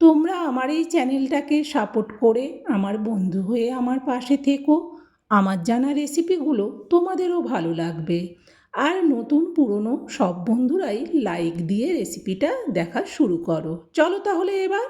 তোমরা আমার এই চ্যানেলটাকে সাপোর্ট করে আমার বন্ধু হয়ে আমার পাশে থেকো। আমার জানা রেসিপিগুলো তোমাদেরও ভালো লাগবে। আর নতুন পুরনো সব বন্ধুরাই লাইক দিয়ে রেসিপিটা দেখা শুরু করো। চলো তাহলে এবার।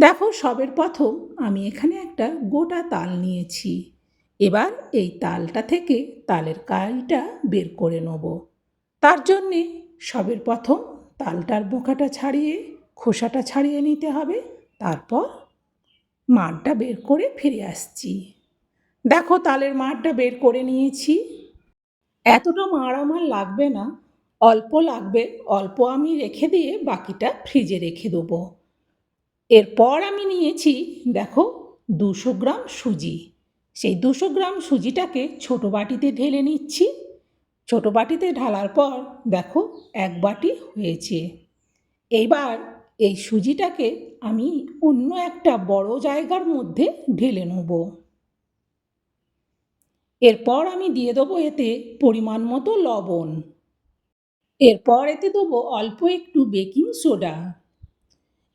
দেখো, সবের প্রথম আমি এখানে একটা গোটা তাল নিয়েছি। এবার এই তালটা থেকে তালের কাইটা বের করে নেব। তার জন্যে সবের প্রথম তালটার বোকাটা ছাড়িয়ে খোসাটা ছাড়িয়ে নিতে হবে। তারপর মাঠটা বের করে ফিরে আসছি। দেখো তালের মাঠটা বের করে নিয়েছি। এতটা মাড় আমার লাগবে না। অল্প লাগবে, অল্প আমি রেখে দিয়ে বাকিটা ফ্রিজে রেখে দেবো। এরপর আমি নিয়েছি, দেখো, দুশো গ্রাম সুজি। সেই দুশো গ্রাম সুজিটাকে ছোটো বাটিতে ঢেলে নিচ্ছি। ছোটো বাটিতে ঢালার পর, দেখো, এক বাটি হয়েছে। এইবার এই সুজিটাকে আমি অন্য একটা বড় জায়গার মধ্যে ঢেলে নেব। এরপর আমি দিয়ে দেবো এতে পরিমাণ মতো লবণ। এরপর এতে দেবো অল্প একটু বেকিং সোডা।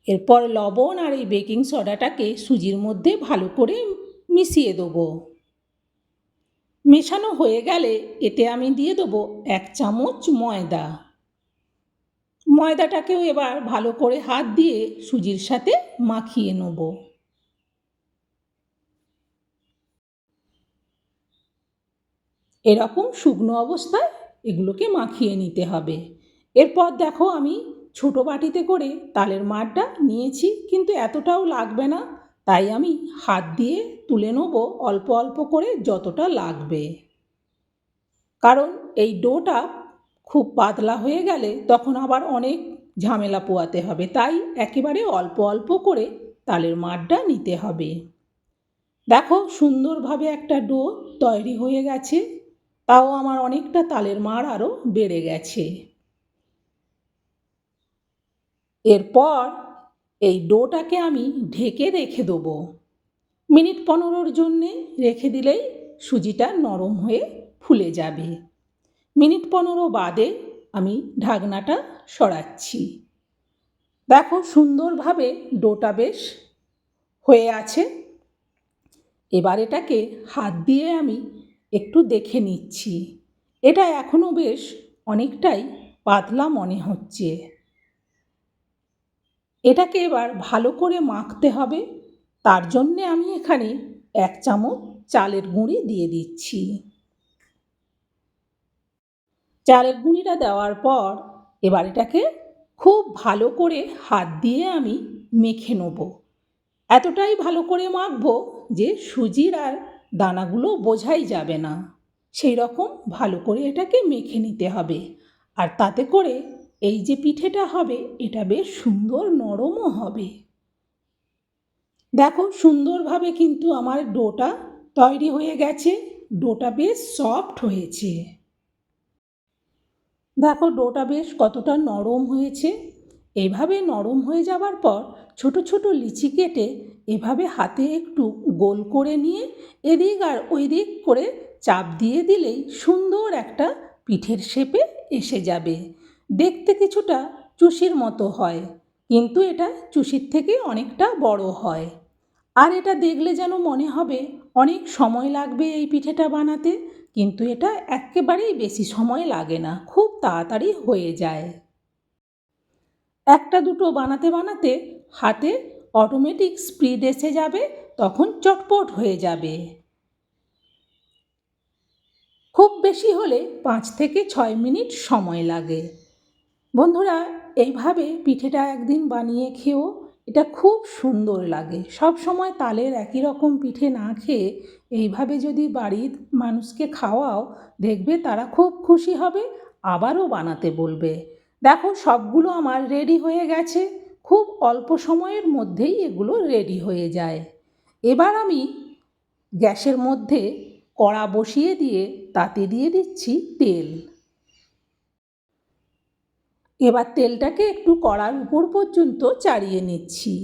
এরপর লবণ আর এই বেকিং সোডাটাকে সুজির মধ্যে ভালো করে মিশিয়ে দেবো। মেশানো হয়ে গেলে এতে আমি দিয়ে দেবো এক চামচ ময়দা। ময়দাটাকেও এবার ভালো করে হাত দিয়ে সুজির সাথে মাখিয়ে নেব। এরকম শুকনো অবস্থায় এগুলোকে মাখিয়ে নিতে হবে। এরপর দেখো আমি ছোটো বাটিতে করে তালের মাঠটা নিয়েছি, কিন্তু এতটাও লাগবে না, তাই আমি হাত দিয়ে তুলে নেব অল্প অল্প করে যতটা লাগবে। কারণ এই ডোটা খুব পাতলা হয়ে গেলে তখন আবার অনেক ঝামেলা পোয়াতে হবে। তাই একেবারে অল্প অল্প করে তালের মাঠটা নিতে হবে। দেখো সুন্দরভাবে একটা ডো তৈরি হয়ে গেছে। তাও আমার অনেকটা তালের মাড় আরও বেড়ে গেছে। এরপর এই ডোটাকে আমি ঢেকে রেখে দেবো। মিনিট পনেরোর জন্যে রেখে দিলেই সুজিটা নরম হয়ে ফুলে যাবে। মিনিট পনেরো বাদে আমি ঢাকনাটা সরাচ্ছি। দেখো সুন্দরভাবে ডোটা বেশ হয়ে আছে। এবার এটাকে হাত দিয়ে আমি একটু দেখে নিচ্ছি। এটা এখনও বেশ অনেকটাই পাতলা মনে হচ্ছে। এটাকে এবার ভালো করে মাখতে হবে। তার জন্যে আমি এখানে এক চামচ চালের গুঁড়ি দিয়ে দিচ্ছি। চালের গুঁড়িটা দেওয়ার পর এবার এটাকে খুব ভালো করে হাত দিয়ে আমি মেখে নেব। এতটাই ভালো করে মাখবো যে সুজির আর দানাগুলো বোঝাই যাবে না। সেই রকম ভালো করে এটাকে মেখে নিতে হবে। আর তাতে করে এই যে পিঠেটা হবে, এটা বেশ সুন্দর নরমও হবে। দেখো সুন্দরভাবে কিন্তু আমার ডোটা তৈরি হয়ে গেছে, ডোটা বেশ সফট হয়েছে। দেখো ডোটা বেশ কতটা নরম হয়েছে। এভাবে নরম হয়ে যাবার পর ছোট ছোট লিচি কেটে এভাবে হাতে একটু গোল করে নিয়ে এদিক আর ওই দিক করে চাপ দিয়ে দিলেই সুন্দর একটা পিঠের শেপে এসে যাবে। দেখতে কিছুটা চুষির মতো হয়, কিন্তু এটা চুষির থেকে অনেকটা বড় হয়। আর এটা দেখলে যেন মনে হবে অনেক সময় লাগবে এই পিঠেটা বানাতে। কিন্তু এটা একেবারেই বেশি সময় লাগে না, খুব তাড়াতাড়ি হয়ে যায়। একটা দুটো বানাতে বানাতে হাতে অটোমেটিক স্পিড এসে যাবে, তখন চটপট হয়ে যাবে। খুব বেশি হলে পাঁচ থেকে ছয় মিনিট সময় লাগে। বন্ধুরা, এইভাবে পিঠেটা একদিন বানিয়ে খেয়েও এটা খুব সুন্দর লাগে। সব সময় তালের একই রকম পিঠে না খেয়ে এইভাবে যদি বাড়ির মানুষকে খাওয়াও, দেখবে তারা খুব খুশি হবে, আবারও বানাতে বলবে। দেখো, সবগুলো আমার রেডি হয়ে গেছে। খুব অল্প সময়ের মধ্যেই এগুলো রেডি হয়ে যায়। এবার আমি গ্যাসের মধ্যে কড়া বসিয়ে দিয়ে তাতে দিয়ে দিচ্ছি তেল। এবার তেলটাকে একটু কড়ার উপর পর্যন্ত চাড়িয়ে নিচ্ছি।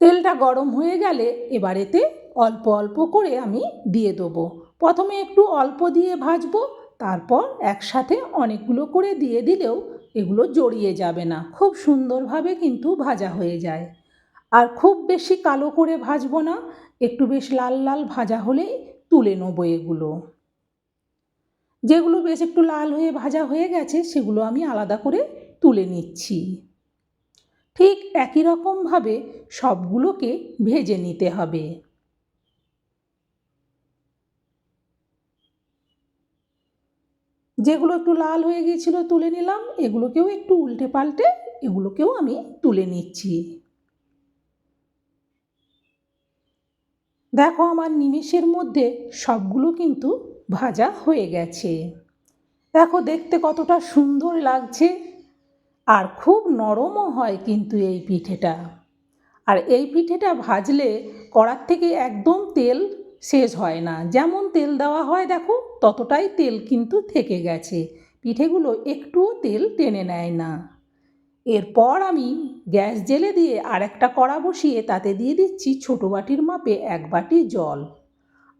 তেলটা গরম হয়ে গেলে এবার এতে অল্প অল্প করে আমি দিয়ে দেবো। প্রথমে একটু অল্প দিয়ে ভাজবো, তারপর একসাথে অনেকগুলো করে দিয়ে দিলেও এগুলো জড়িয়ে যাবে না। খুব সুন্দরভাবে কিন্তু ভাজা হয়ে যায়। আর খুব বেশি কালো করে ভাজবো না, একটু বেশ লাল লাল ভাজা হলেই তুলে নেব এগুলো। যেগুলো বেশ একটু লাল হয়ে ভাজা হয়ে গেছে, সেগুলো আমি আলাদা করে তুলে নিচ্ছি। ঠিক একই রকমভাবে সবগুলোকে ভেজে নিতে হবে। যেগুলো একটু লাল হয়ে গিয়েছিল তুলে নিলাম, এগুলোকেও একটু উল্টে পাল্টে এগুলোকেও আমি তুলে নিচ্ছি। দেখো আমার নিমেষের মধ্যে সবগুলো কিন্তু ভাজা হয়ে গেছে। দেখো দেখতে কতটা সুন্দর লাগছে আর খুব নরমও হয় কিন্তু এই পিঠেটা। আর এই পিঠেটা ভাজলে কড়ার থেকে একদম তেল শেষ হয় না। যেমন তেল দেওয়া হয় দেখো ততটাই তেল কিন্তু থেকে গেছে। পিঠেগুলো একটুও তেল টেনে নেয় না। এরপর আমি গ্যাস জেলে দিয়ে আর একটা কড়া বসিয়ে তাতে দিয়ে দিচ্ছি ছোটো বাটির মাপে এক বাটি জল।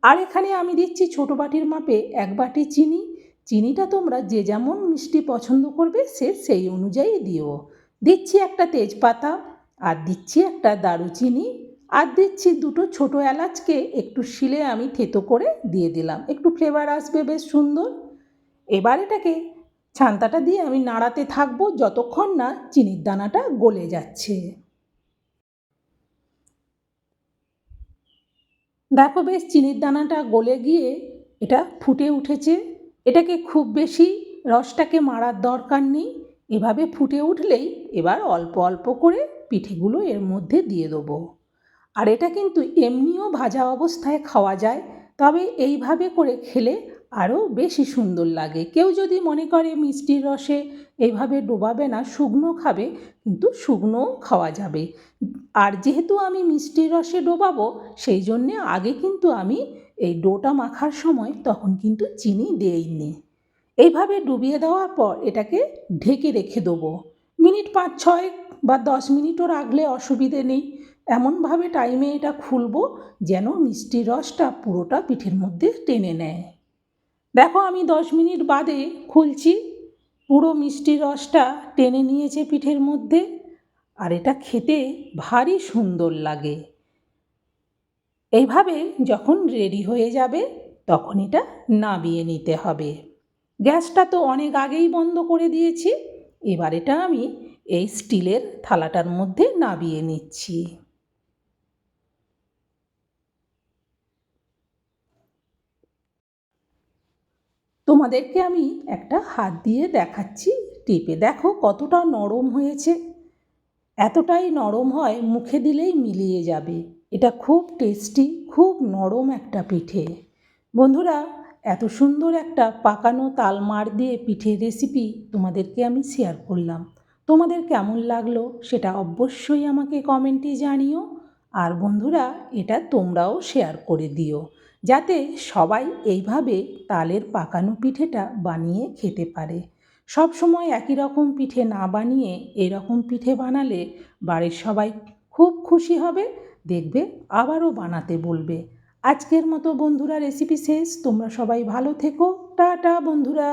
আর এখানে আমি দিচ্ছি ছোটো বাটির মাপে এক বাটি চিনি। চিনিটা তোমরা যে যেমন মিষ্টি পছন্দ করবে সে সেই অনুযায়ী দিও। দিচ্ছি একটা তেজপাতা, আর দিচ্ছি একটা দারুচিনি, আর দিচ্ছি দুটো ছোটো এলাচকে একটু শিলে আমি থেতো করে দিয়ে দিলাম। একটু ফ্লেভার আসবে, বেশ সুন্দর। এবার এটাকে ছান্তাটা দিয়ে আমি নাড়াতে থাকব যতক্ষণ না চিনির দানাটা গলে যাচ্ছে। দেখো বেশ চিনির দানাটা গলে গিয়ে এটা ফুটে উঠেছে। এটাকে খুব বেশি রসটাকে মারার দরকার নেই। এভাবে ফুটে উঠলেই এবার অল্প অল্প করে পিঠেগুলো এর মধ্যে দিয়ে দেবো। আর এটা কিন্তু এমনিও ভাজা অবস্থায় খাওয়া যায়, তবে এইভাবে করে খেলে আরও বেশি সুন্দর লাগে। কেউ যদি মনে করে মিষ্টির রসে এইভাবে ডোবাবে না, শুকনো খাবে, কিন্তু শুকনোও খাওয়া যাবে। আর যেহেতু আমি মিষ্টির রসে ডোবাবো, সেই জন্যে আগে কিন্তু আমি এই ডোটা মাখার সময় তখন কিন্তু চিনি দিইনি। এইভাবে ডুবিয়ে দেওয়ার পর এটাকে ঢেকে রেখে দেবো। মিনিট পাঁচ, ছয় বা দশ মিনিটও রাখলে অসুবিধে নেই। এমনভাবে টাইমে এটা খুলবো যেন মিষ্টির রসটা পুরোটা পিঠের মধ্যে টেনে নেয়। দেখো আমি দশ মিনিট বাদে খুলছি, পুরো মিষ্টির রসটা টেনে নিয়েছে পিঠের মধ্যে, আর এটা খেতে ভারী সুন্দর লাগে। এইভাবে যখন রেডি হয়ে যাবে, তখন এটা নামিয়ে নিতে হবে। গ্যাসটা তো অনেক আগেই বন্ধ করে দিয়েছি, এবার এটা আমি এই স্টিলের থালাটার মধ্যে নামিয়ে নিচ্ছি। তোমাদেরকে আমি একটা হাত দিয়ে দেখাচ্ছি টিপে। দেখো কতটা নরম হয়েছে। এতটাই নরম হয়, মুখে দিলেই মিলিয়ে যাবে। এটা খুব টেস্টি, খুব নরম একটা পিঠে। বন্ধুরা, এত সুন্দর একটা পাকানো তালমার দিয়ে পিঠের রেসিপি তোমাদেরকে আমি শেয়ার করলাম। তোমাদের কেমন লাগল সেটা অবশ্যই আমাকে কমেন্টে জানিও। আর বন্ধুরা, এটা তোমরাও শেয়ার করে দিও। যাতে সবাই এইভাবে তালের পাকানো পিঠেটা বানিয়ে খেতে পারে। সব সময় একই রকম পিঠে না বানিয়ে এরকম পিঠে বানালে বাড়ির সবাই খুব খুশি হবে, দেখবে আবারও বানাতে বলবে। আজকের মতো বন্ধুরা রেসিপি শেষ, তোমরা সবাই ভালো থেকো, টাটা বন্ধুরা।